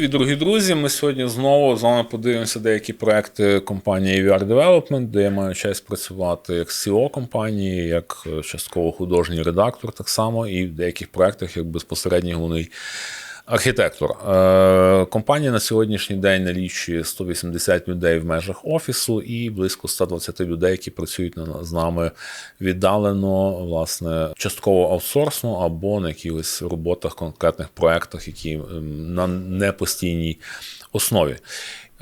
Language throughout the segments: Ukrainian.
Привіт, дорогі друзі. Ми сьогодні знову з вами подивимося деякі проекти компанії VR Development, де я маю честь працювати як CEO компанії, як е, частково художній редактор, так само, і в деяких проектах як безпосередній головний архітектор. Е, Компанія на сьогоднішній день налічує 180 людей в межах офісу і близько 120 людей, які працюють з нами віддалено, власне, частково аутсорсно або на якихось роботах, конкретних проектах, які ем, на непостійній основі.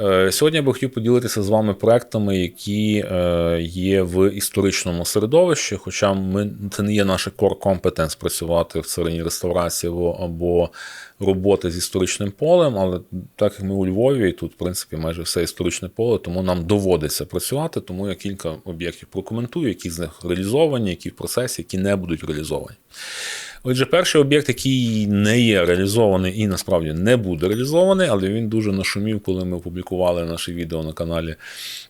Е, Сьогодні я би хотів поділитися з вами проектами, які е, є в історичному середовищі, хоча ми, це не є наше core competence працювати в царині реставрації або роботи з історичним полем, але так як ми у Львові, і тут, в принципі, майже все історичне поле, тому нам доводиться працювати, тому я кілька об'єктів прокоментую, які з них реалізовані, які в процесі, які не будуть реалізовані. Отже, перший об'єкт, який не є реалізований і насправді не буде реалізований, але він дуже нашумів, коли ми опублікували наше відео на каналі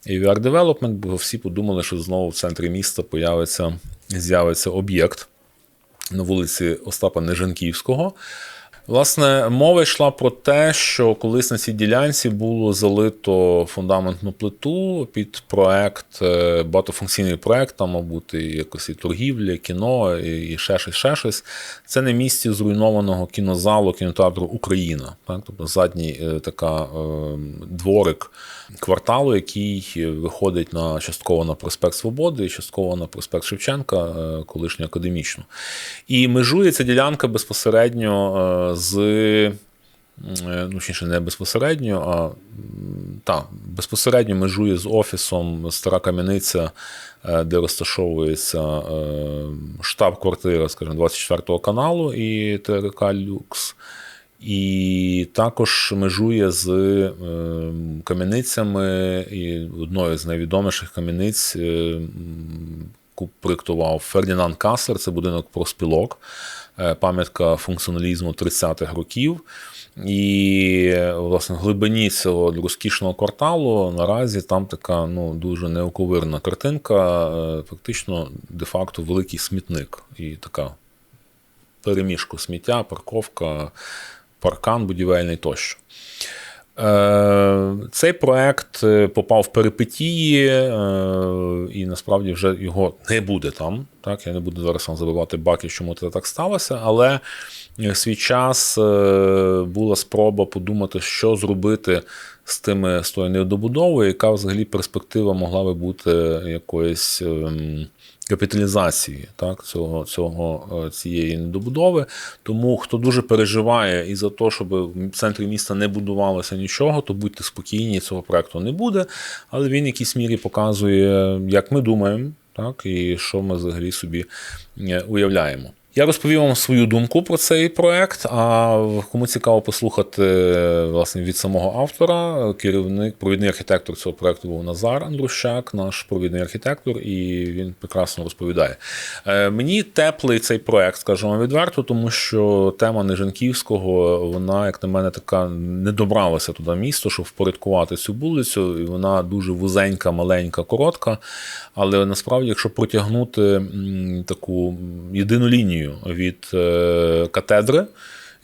AVR Development, бо всі подумали, що знову в центрі міста з'явиться об'єкт на вулиці Остапа Нежанківського. Власне, мова йшла про те, що колись на цій ділянці було залито фундаментну плиту під проект, е, багатофункційний проект, там, мав бути якось і торгівля, кіно, і ще щось, ще щось. Це на місці зруйнованого кінозалу кінотеатру Україна. Так? Тобто задній е, така е, дворик кварталу, який виходить на частково на проспект Свободи і частково на проспект Шевченка, колишню академічну. І межує ця ділянка безпосередньо з. е, Ну, точніше, не безпосередньо, а та, безпосередньо межує з офісом Стара Кам'яниця, е, де розташовується е, штаб-квартира, скажімо, 24 каналу і ТРК Люкс. І також межує з кам'яницями, і одною з найвідоміших кам'яниць проєктував Фердінанд Каслер, це будинок проспілок, е, пам'ятка функціоналізму 30-х років. І власне в глибині цього розкішного кварталу наразі там така ну, дуже неоковирна картинка, е, фактично де-факто великий смітник і така переміжку сміття, парковка, паркан будівельний тощо. Е, Цей проект е, попав в перипетії, е, і насправді вже його не буде там. Так? Я не буду зараз вам забивати баки, чому це так сталося, але в свій час була спроба подумати, що зробити з тими з тою недобудовою, яка взагалі перспектива могла би бути якоїсь. Капіталізації так, цього, цього, е, цієї недобудови. Тому хто дуже переживає і за те, щоб в центрі міста не будувалося нічого, то будьте спокійні, цього проекту не буде. Але він в якійсь мірі показує, як ми думаємо, так, і що ми взагалі собі е, уявляємо. Я розповів вам свою думку про цей проект. А кому цікаво послухати власне від самого автора, керівник, провідний архітектор цього проекту був Назар Андрущак, наш провідний архітектор, і він прекрасно розповідає. Е, Мені теплий цей проект, скажімо відверто, тому що тема Нежанківського, вона, як на мене, така не добралася туди місто, щоб впорядкувати цю вулицю. І вона дуже вузенька, маленька, коротка. Але насправді, якщо протягнути таку єдину лінію від е, катедри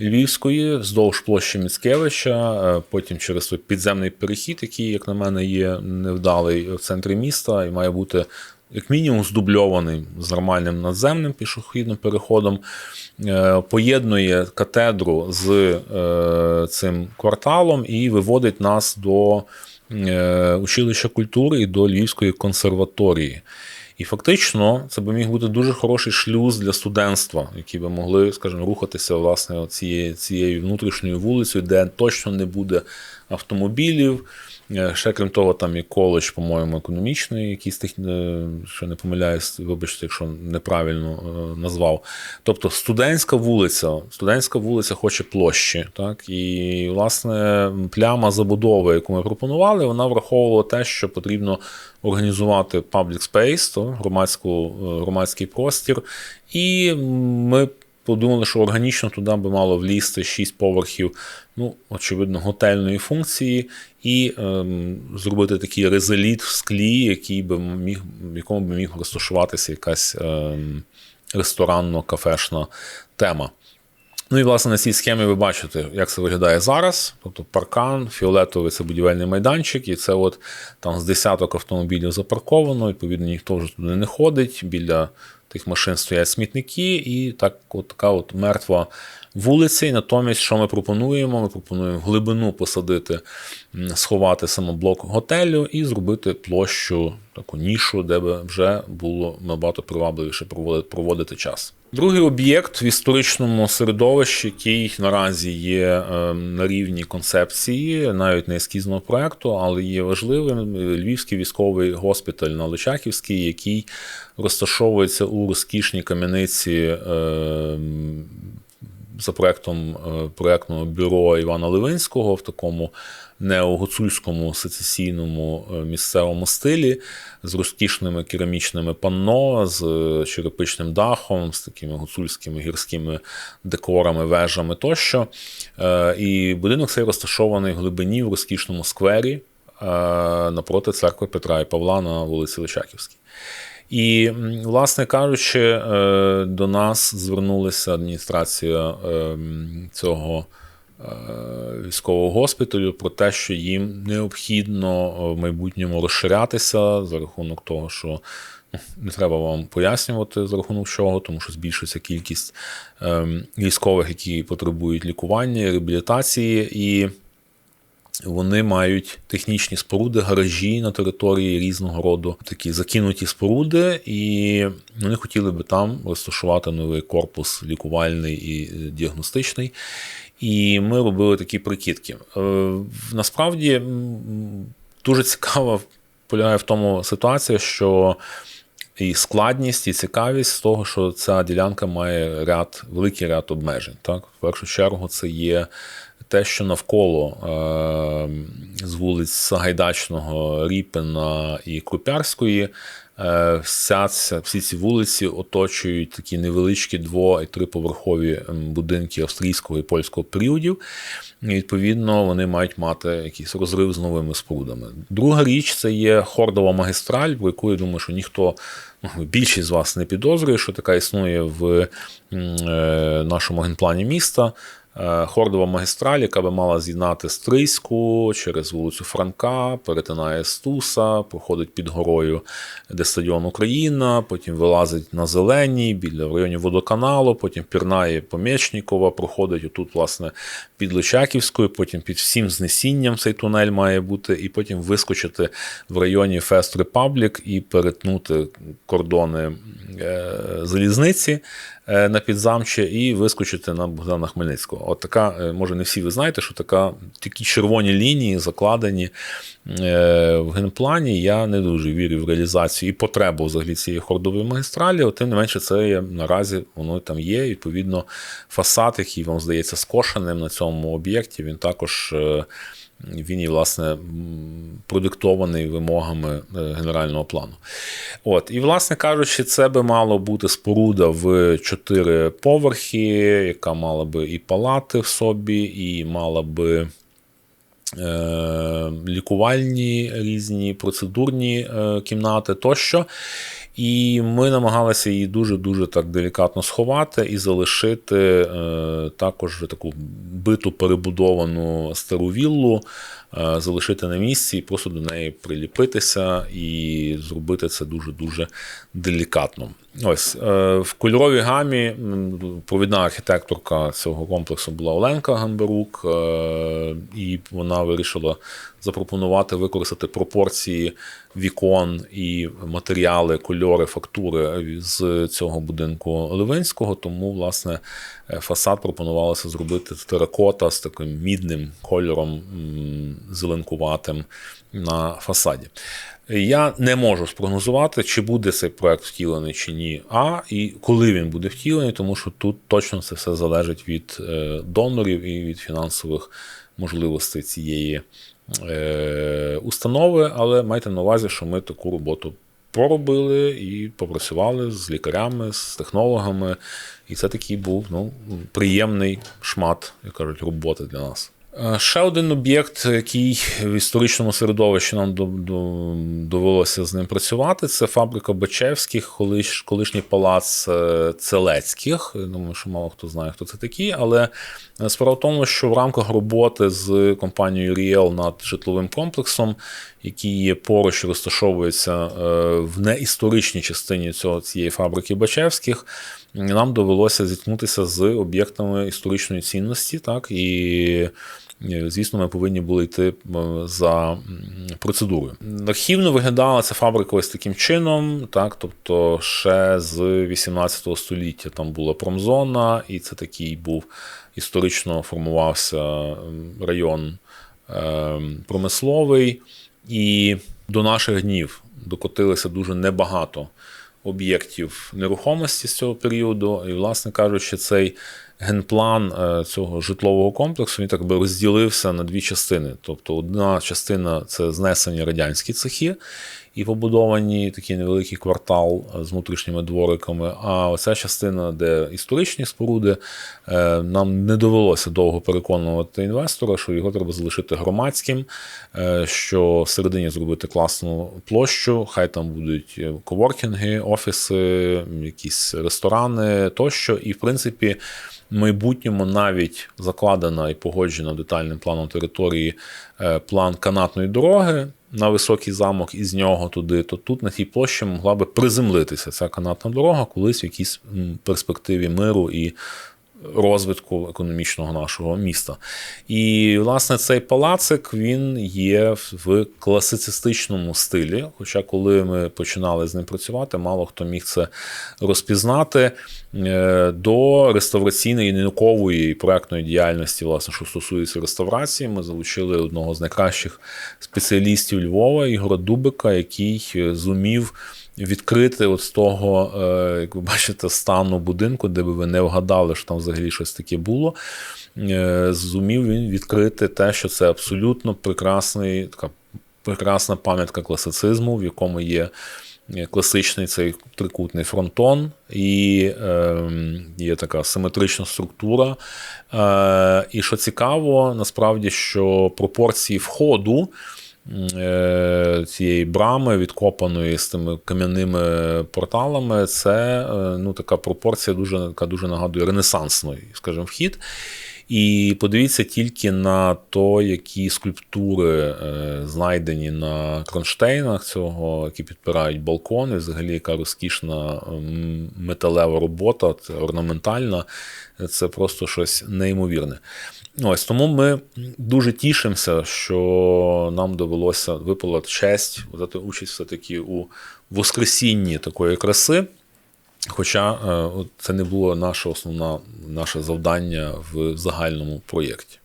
Львівської вздовж площі Міцкевича, е, потім через підземний перехід, який, як на мене, є невдалий в центрі міста, і має бути. Як мінімум здубльований з нормальним надземним пішохідним переходом, е, поєднує катедру з цим кварталом і виводить нас до училища культури і до Львівської консерваторії. І фактично це би міг бути дуже хороший шлюз для студентства, які би могли, скажімо, рухатися власне цією, цією внутрішньою вулицею, де точно не буде автомобілів. Е, Ще крім того, там і коледж, по-моєму, економічний, якийсь тих, е, що не помиляюсь, вибачте, якщо неправильно е, назвав. Тобто студентська вулиця, студентська вулиця хоче площі. Так? І, власне, пляма забудови, яку ми пропонували, вона враховувала те, що потрібно організувати public space, то громадську, громадський простір. І ми подумали, що органічно туди би мало влізти 6 поверхів, ну, очевидно, готельної функції, і ем, зробити такий резоліт в склі, який би міг, в якому би міг розташуватися якась ем, ресторанно-кафешна тема. Ну і власне на цій схемі ви бачите, як це виглядає зараз. Тобто паркан, фіолетовий це будівельний майданчик, і це от там з десяток автомобілів запарковано. Відповідно, ніхто вже туди не ходить. Біля тих машин стоять смітники, і так, от така от мертва вулиця. І натомість, що ми пропонуємо? Ми пропонуємо глибину посадити, сховати самоблок готелю і зробити площу, таку нішу, де би вже було набагато привабливіше проводити, проводити час. Другий об'єкт в історичному середовищі, який наразі є е, на рівні концепції, навіть не ескізного проекту, але є важливим. Львівський військовий госпіталь на Личаківській, який розташовується у розкішній кам'яниці е, за проектом е, проектного бюро Івана Левинського в такому неогуцульському сецесійному е, місцевому стилі з розкішними керамічними панно, з е, черепичним дахом, з такими гуцульськими гірськими декорами, вежами тощо. І будинок цей розташований в глибині в розкішному сквері напроти церкви Петра і Павла на вулиці Личаківській. І, власне кажучи, е, до нас звернулася адміністрація е, цього е, військового госпіталю про те, що їм необхідно в майбутньому розширятися за рахунок того, що ну, не треба вам пояснювати за рахунок чого, тому що збільшується кількість ем, військових, які потребують лікування, реабілітації. І вони мають технічні споруди, гаражі на території різного роду, такі закинуті споруди, і вони хотіли би там розташувати новий корпус лікувальний і е, діагностичний. І ми робили такі прикидки. Е, Насправді дуже цікаво полягає в тому ситуація, що і складність, і цікавість з того, що ця ділянка має ряд, великий ряд обмежень. Так? В першу чергу, це є те, що навколо е, з вулиць Сагайдачного, Ріпина і Крупярської. е, Вся ця, всі ці вулиці оточують такі невеличкі дво- і триповерхові будинки австрійського і польського періодів. І, відповідно, вони мають мати якийсь розрив з новими спорудами. Друга річ це є хордова магістраль, про яку я думаю, що ніхто, ну, більшість з вас не підозрює, що така існує в е, нашому генплані міста. Е, Хордова магістраль, яка би мала з'єднати Стрийську через вулицю Франка, перетинає Стуса, проходить під горою, де стадіон Україна, потім вилазить на Зеленій, біля в районі водоканалу, потім пірнає Помєчнікова, проходить отут, власне, під Личаківською, потім під всім знесінням цей тунель має бути, і потім вискочити в районі Фест Репаблік і перетнути кордони е, залізниці е, на підзамче і вискочити на Богдана Хмельницького. От така, е, може, не всі ви знаєте, що така такі червоні лінії закладені е, в генплані. Я не дуже вірю в реалізацію і потребу взагалі цієї хордової магістралі. Тим не менше, це є наразі воно там є. Відповідно, фасад, який вам здається скошеним на цьому об'єкті, він також. Він і, власне, продиктований вимогами е, генерального плану. От, і, власне кажучи, це би мало бути споруда в чотири поверхи, яка мала би і палати в собі, і мала би. е, Лікувальні різні процедурні е, кімнати тощо. І ми намагалися її дуже-дуже так делікатно сховати і залишити е, також таку биту перебудовану стару віллу, е, залишити на місці і просто до неї приліпитися і зробити це дуже-дуже делікатно. Ось е, в кольоровій гамі провідна архітекторка цього комплексу була Оленка Гамберук, е, і вона вирішила запропонувати використати пропорції вікон і матеріали, кольори, фактури з цього будинку Левинського. Тому, власне, е, фасад пропонувалося зробити теракота з таким мідним кольором зеленкуватим на фасаді. Я не можу спрогнозувати, чи буде цей проект втілений чи ні. А і коли він буде втілений, тому що тут точно це все залежить від е, донорів і від фінансових можливостей цієї е, установи. Але майте на увазі, що ми таку роботу проробили і попрацювали з лікарями, з технологами. І це такий був ну, приємний шмат, як кажуть, роботи для нас. Е, Ще один об'єкт, який в історичному середовищі нам до- до- довелося з ним працювати, це фабрика Бачевських, колиш, колишній палац е, Целецьких. Я думаю, що мало хто знає, хто це такі. Але е, справа в тому, що в рамках роботи з компанією Ріел над житловим комплексом, який поруч, розташовується в неісторичній частині цього, цієї фабрики Бачевських, нам довелося зіткнутися з об'єктами історичної цінності, так і. Е, Звісно, ми повинні були йти е, за процедурою. Архівно виглядала ця фабрика ось таким чином, так, тобто ще з 18 століття там була промзона, і це такий був історично формувався район е, промисловий, і до наших днів докотилося дуже небагато об'єктів нерухомості з цього періоду. І, власне кажучи, цей генплан е, цього житлового комплексу він так би розділився на дві частини. Тобто, одна частина це знесені радянські цехи. І побудовані такий невеликий квартал з внутрішніми двориками. А оця частина, де історичні споруди, е, нам не довелося довго переконувати інвестора, що його треба залишити громадським, е, що всередині зробити класну площу, хай там будуть е, коворкінги, офіси, якісь ресторани тощо. І, в принципі, в майбутньому навіть закладена і погоджена детальним планом території е, план канатної дороги на високий замок і з нього туди, то тут на тій площі могла би приземлитися ця канатна дорога колись в якійсь перспективі миру і розвитку економічного нашого міста. І, власне, цей палацик він є в класицистичному стилі. Хоча, коли ми починали з ним працювати, мало хто міг це розпізнати Е, до реставраційної наукової і проектної діяльності, власне, що стосується реставрації, ми залучили одного з найкращих спеціалістів Львова, Ігора Дубика, який е, зумів відкрити от з того, е, як ви бачите, стану будинку, де би ви не вгадали, що там взагалі щось таке було. Е, Зумів він відкрити те, що це абсолютно прекрасний, така прекрасна пам'ятка класицизму, в якому є е, класичний цей трикутний фронтон, і е, є така симетрична структура. Е, і що цікаво, насправді, що пропорції входу цієї брами, відкопаної з тими кам'яними порталами, це е, ну, така пропорція дуже, яка дуже нагадує ренесансний, скажімо, вхід. І подивіться тільки на то, які скульптури е, знайдені на кронштейнах цього, які підпирають балкони, взагалі яка розкішна металева робота, це орнаментальна, це просто щось неймовірне. Ось тому ми дуже тішимося, що нам довелося випала честь взяти участь все-таки у воскресінні такої краси. Хоча е, це не було наше основне наше завдання в загальному проєкті.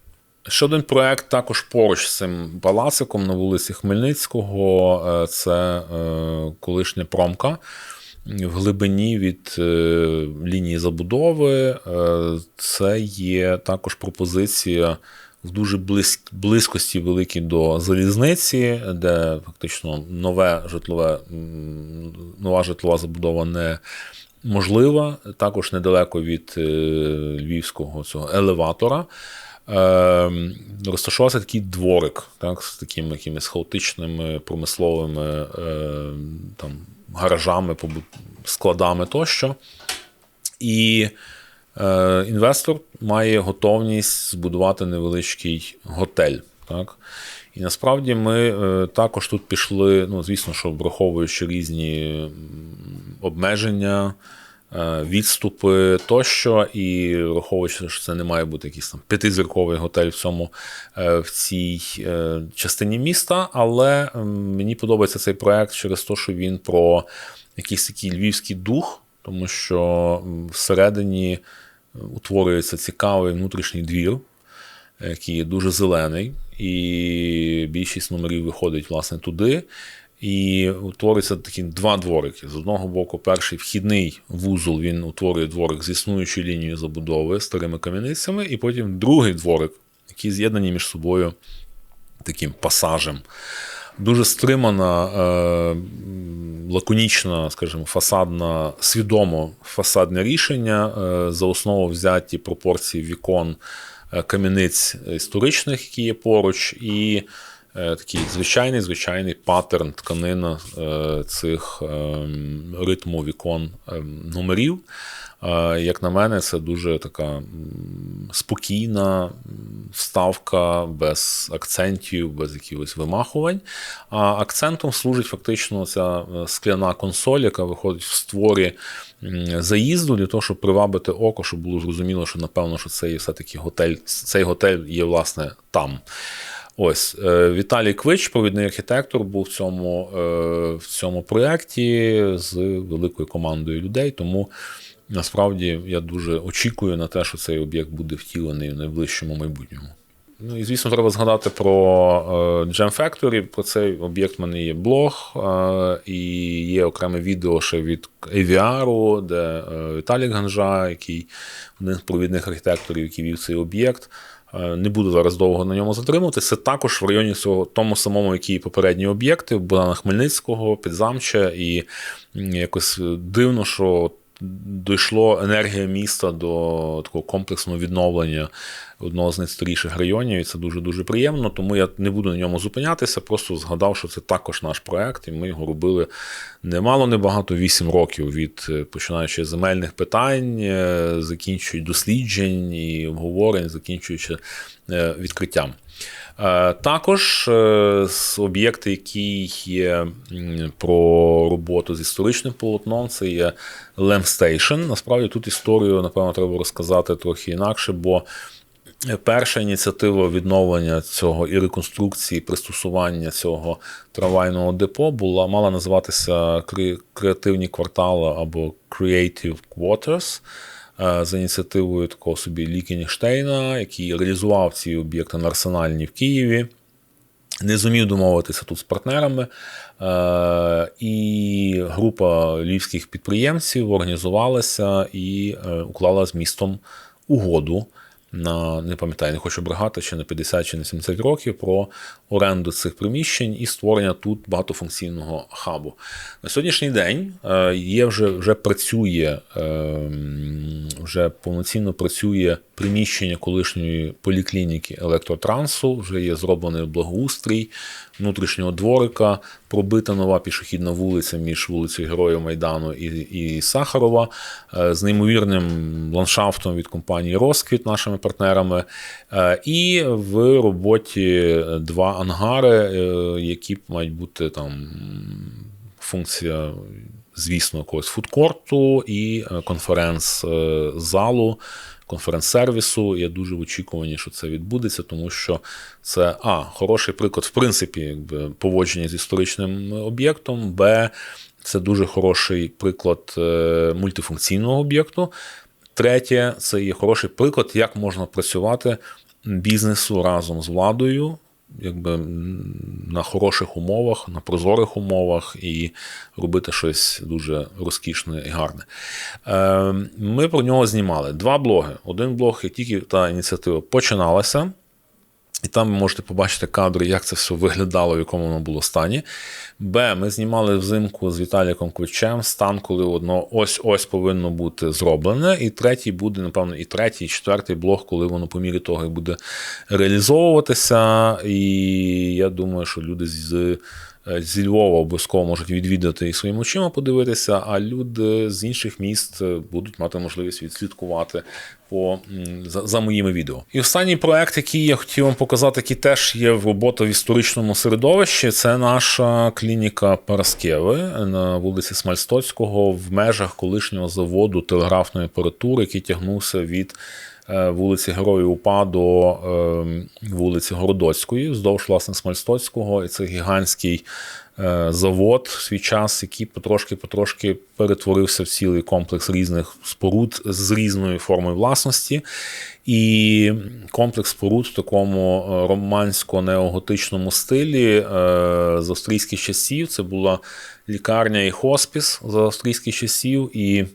Ще один проєкт також поруч з цим палациком на вулиці Хмельницького. е, Це е, колишня промка в глибині від лінії забудови. Це є також пропозиція в дуже близькості великій до залізниці, де фактично нове житлове, нова житлова забудова не можлива, також недалеко від е, львівського цього елеватора. Е, розташувався такий дворик, так, з такими якимись хаотичними промисловими е, там, гаражами, складами тощо. І е, інвестор має готовність збудувати невеличкий готель. Так? І насправді ми е, також тут пішли, ну, звісно, що враховуючи різні обмеження, е, відступи тощо, і враховуючи, що це не має бути якийсь там п'ятизірковий готель в цьому е, в цій частині міста. Але мені подобається цей проект через те, що він про якийсь такий львівський дух, тому що всередині утворюється цікавий внутрішній двір, який є дуже зелений, і більшість номерів виходить власне туди. І утворюються такі два дворики. З одного боку, перший вхідний вузол він утворює дворик з існуючою лінією забудови старими кам'яницями, і потім другий дворик, які з'єднані між собою таким пасажем. Дуже стримана, е, лаконічна, скажімо, фасадна, свідомо фасадне рішення. Е, за основу взяті пропорції вікон кам'яниць історичних, які є поруч, і такий звичайний звичайний паттерн тканина е, цих ем, ритму вікон ем, номерів. Е, Як на мене, це дуже така спокійна вставка, без акцентів, без якихось вимахувань. А акцентом служить фактично ця е, скляна консоль, яка виходить в створі заїзду для того, щоб привабити око, щоб було зрозуміло, що напевно, що це є все-таки готель. Цей готель є власне там. Ось е, Віталій Квич, провідний архітектор, був в цьому, е, в цьому проєкті з великою командою людей. Тому насправді я дуже очікую на те, що цей об'єкт буде втілений в найближчому майбутньому. Ну і звісно, треба згадати про е, Jam Factory. Про цей об'єкт в мене є блог, і є окреме відео ще від AVR, де Віталік Ганжа, який один з провідних архітекторів, який вів цей об'єкт. Е, Не буду зараз довго на ньому затримуватися. Також в районі цього тому самому, які і попередні об'єкти Богдана Хмельницького, Підзамча, і якось дивно, що дійшло енергія міста до такого комплексного відновлення одного з найстаріших районів, і це дуже дуже приємно. Тому я не буду на ньому зупинятися. Просто згадав, що це також наш проект, і ми його робили немало, небагато 8 років від е, починаючи земельних питань, е, закінчуючи досліджень і обговорень, закінчуючи е, відкриттям. Е, Також е, з об'єкти, які є про роботу з історичним полотном, це є Station. Насправді тут історію, напевно, треба розказати трохи інакше, бо перша ініціатива відновлення цього і реконструкції, пристосування цього трамвайного депо була мала називатися креативні квартали або Creative Quarters е, за ініціативою такого собі Лікенштейна, який реалізував ці об'єкти на арсенальні в Києві. Не зумів домовитися тут з партнерами, е, і група львівських підприємців організувалася і е, уклала з містом угоду на не пам'ятаю, не хочу бригати, чи на 50 чи на 70 років про оренду цих приміщень і створення тут багатофункційного хабу. На сьогоднішній день е, є вже вже працює е, вже повноцінно працює приміщення колишньої поліклініки електротрансу, вже є зроблений благоустрій внутрішнього дворика, пробита нова пішохідна вулиця між вулицею Героїв Майдану і, і Сахарова е, з неймовірним ландшафтом від компанії Розквіт, нашими партнерами. Е, І в роботі два ангари, е, які мають бути там функція. Звісно, якогось фудкорту і конференц-залу, конференц-сервісу. Я дуже в очікуванні, що це відбудеться, тому що це а, хороший приклад, в принципі, якби поводження з історичним об'єктом. Б, це дуже хороший приклад е, мультифункційного об'єкту. Третє, це є хороший приклад, як можна працювати бізнесу разом з владою, якби на хороших умовах, на прозорих умовах і робити щось дуже розкішне і гарне. Е, Ми про нього знімали два блоги. Один блог, як тільки та ініціатива починалася. І там ви можете побачити кадри, як це все виглядало, в якому воно було стані. Б. Ми знімали взимку з Віталіком Ключем стан, коли воно ось-ось повинно бути зроблене. І третій буде, напевно, і третій, і четвертий блок, коли воно по мірі того і буде реалізовуватися. І я думаю, що люди з. Зі Львова обов'язково можуть відвідати і своїми очима подивитися, а люди з інших міст е, будуть мати можливість відслідкувати по, за, за моїми відео. І останній проект, який я хотів вам показати, який теж є в робота в історичному середовищі, це наша клініка Параскеви на вулиці Смальстоцького в межах колишнього заводу телеграфної апаратури, який тягнувся від е, вулиці Героїв УПА до е, вулиці Городоцької, вздовж власне Смальстоцького. І це гігантський е, завод в свій час, який потрошки-потрошки перетворився в цілий комплекс різних споруд з різною формою власності. І комплекс споруд в такому е, романсько-неоготичному стилі е, з австрійських часів. Це була лікарня і хоспіс з австрійських часів. І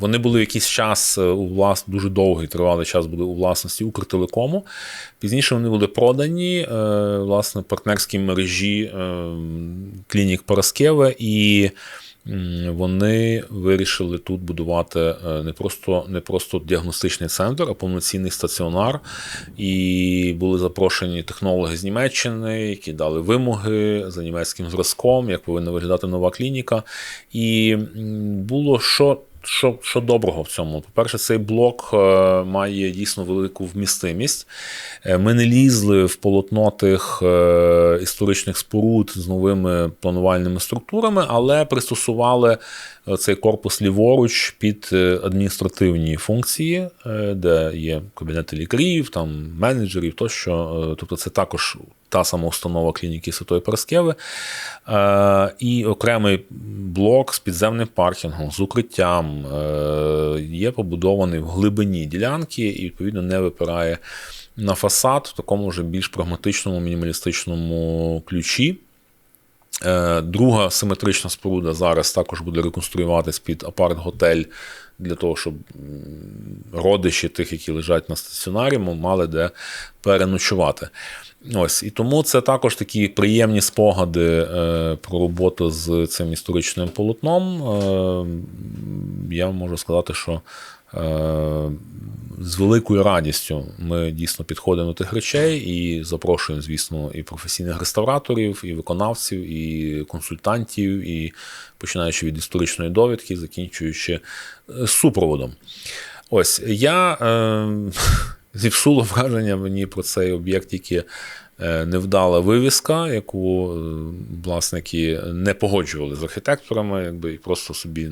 вони були якийсь час е, у влас... дуже довгий тривалий час були у власності Укртелекому. Пізніше вони були продані е, власне партнерській мережі е, клінік Параскеве. І вони вирішили тут будувати не просто, не просто діагностичний центр, а повноцінний стаціонар. І були запрошені технологи з Німеччини, які дали вимоги за німецьким зразком, як повинна виглядати нова клініка. І було що. Що, що доброго в цьому? По-перше, цей блок е, має дійсно велику вмістимість. Е, Ми не лізли в полотно тих е, історичних споруд з новими планувальними структурами, але пристосували цей корпус ліворуч під адміністративні функції, де є кабінети лікарів, там менеджерів тощо. Тобто, це також та сама установа клініки Святої Параскеви. Е, і окремий блок з підземним паркінгом, з укриттям е, є побудований в глибині ділянки і, відповідно, не випирає на фасад в такому вже більш прагматичному, мінімалістичному ключі. Е, Друга симетрична споруда зараз також буде реконструюватись під апарт-готель для того, щоб родичі тих, які лежать на стаціонарі, мали де переночувати. Ось і тому це також такі приємні спогади е, про роботу з цим історичним полотном. Е, я можу сказати, що з великою радістю ми дійсно підходимо до тих речей і запрошуємо, звісно, і професійних реставраторів, і виконавців, і консультантів, і починаючи від історичної довідки, закінчуючи е, супроводом. Ось я е, зіпсуло враження мені про цей об'єкт е, невдала вивіска, яку е, власники не погоджували з архітекторами, якби і просто собі е,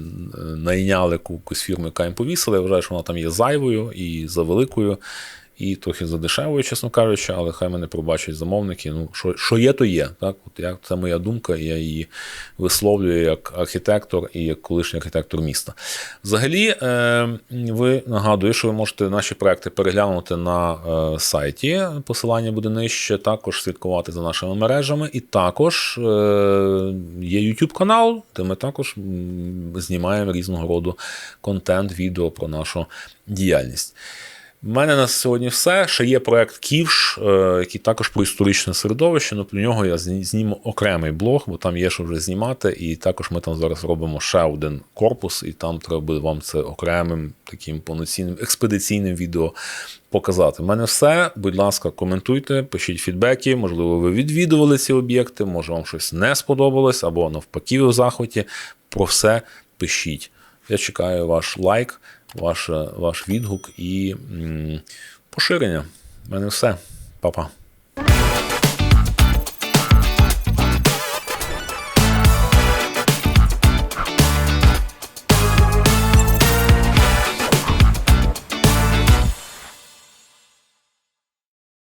найняли якусь фірму, яка їм повісила. Я вважаю, що вона там є зайвою і завеликою. І трохи задешевою, чесно кажучи, але хай мене пробачать замовники. Ну, що, що є, то є. Так? От я, це моя думка, я її висловлюю як архітектор і як колишній архітектор міста. Взагалі, е, ви нагадую, що ви можете наші проекти переглянути на е, сайті. Посилання буде нижче, також слідкувати за нашими мережами. І також е, є YouTube канал, де ми також знімаємо різного роду контент, відео про нашу діяльність. У мене на сьогодні все. Ще є проект Ківш, е, який також про історичне середовище. Ну про нього я зніму окремий блог, бо там є що вже знімати. І також ми там зараз робимо ще один корпус, і там треба буде вам це окремим таким повноцінним експедиційним відео показати. У мене все. Будь ласка, коментуйте, пишіть фідбеки. Можливо, ви відвідували ці об'єкти, може вам щось не сподобалось, або навпаки, ви в захваті. Про все пишіть. Я чекаю ваш лайк, ваш, ваш відгук і поширення. У мене все. Па-па.